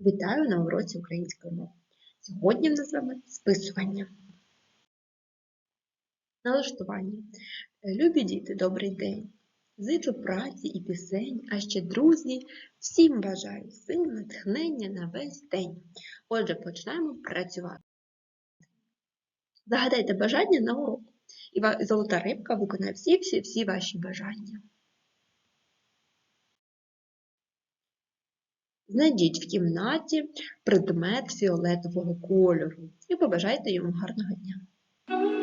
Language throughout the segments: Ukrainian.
Вітаю на уроці української мови. Сьогодні в нас з вами списування. Налаштування. Любі діти, добрий день! Зичу праці і пісень, а ще друзі, всім бажаю сил, натхнення на весь день. Отже, починаємо працювати. Загадайте бажання на урок, і золота рибка виконає всі-всі-всі ваші бажання. Знайдіть в кімнаті предмет фіолетового кольору і побажайте йому гарного дня.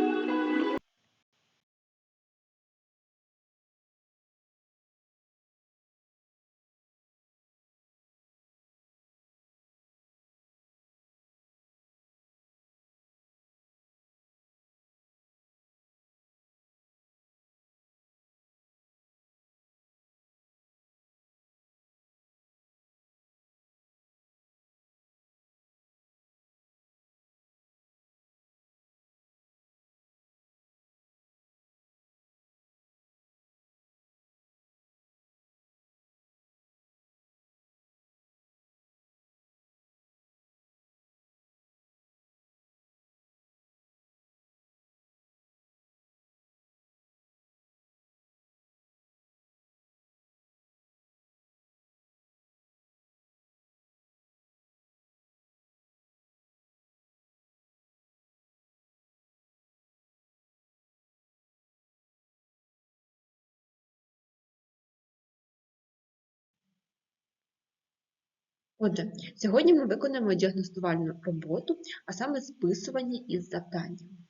Отже, сьогодні ми виконаємо діагностувальну роботу, а саме списування із завданням.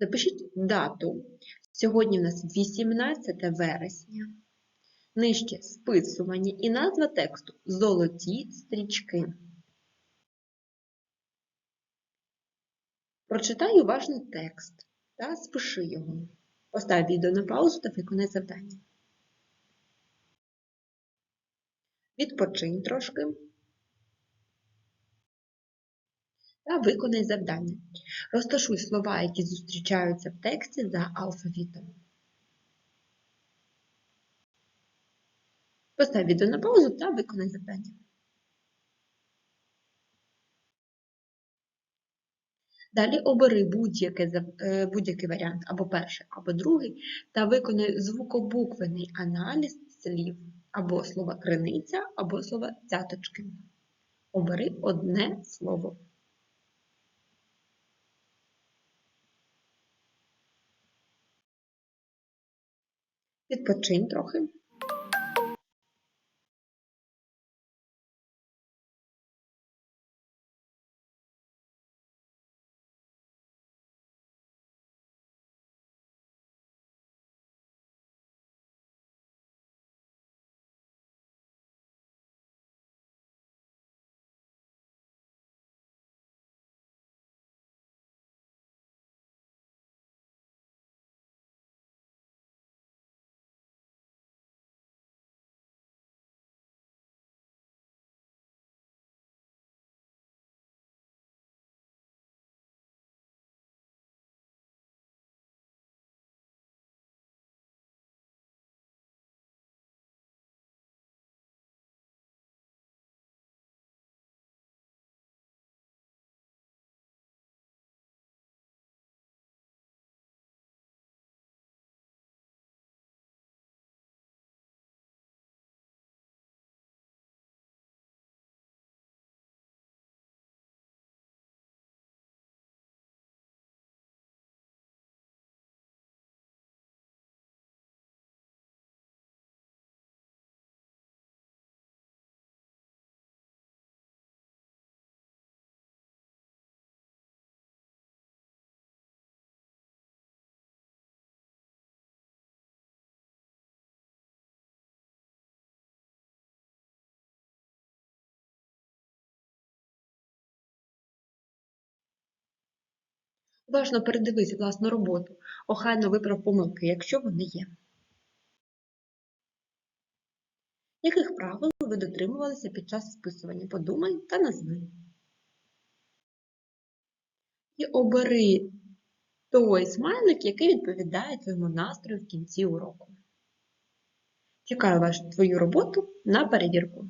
Запишіть дату. Сьогодні у нас 18 вересня. Нижче списування і назва тексту Золоті стрічки. Прочитай уважно текст та спиши його. Постав відео на паузу та виконай завдання. Відпочинь трошки та виконай завдання. Розташуй слова, які зустрічаються в тексті за алфавітом. Постав відео на паузу та виконай завдання. Далі обери е, будь-який варіант, або перший, або другий, та виконай звукобуквений аналіз слів або слова криниця, або слова цяточки. Обери одне слово. Відпочинь трохи. Уважно передивись власну роботу. Охайно виправ помилки, якщо вони є. Яких правил ви дотримувалися під час списування? Подумай та назви. І обери той смайлик, який відповідає твоєму настрою в кінці уроку. Чекаю вашу твою роботу на перевірку.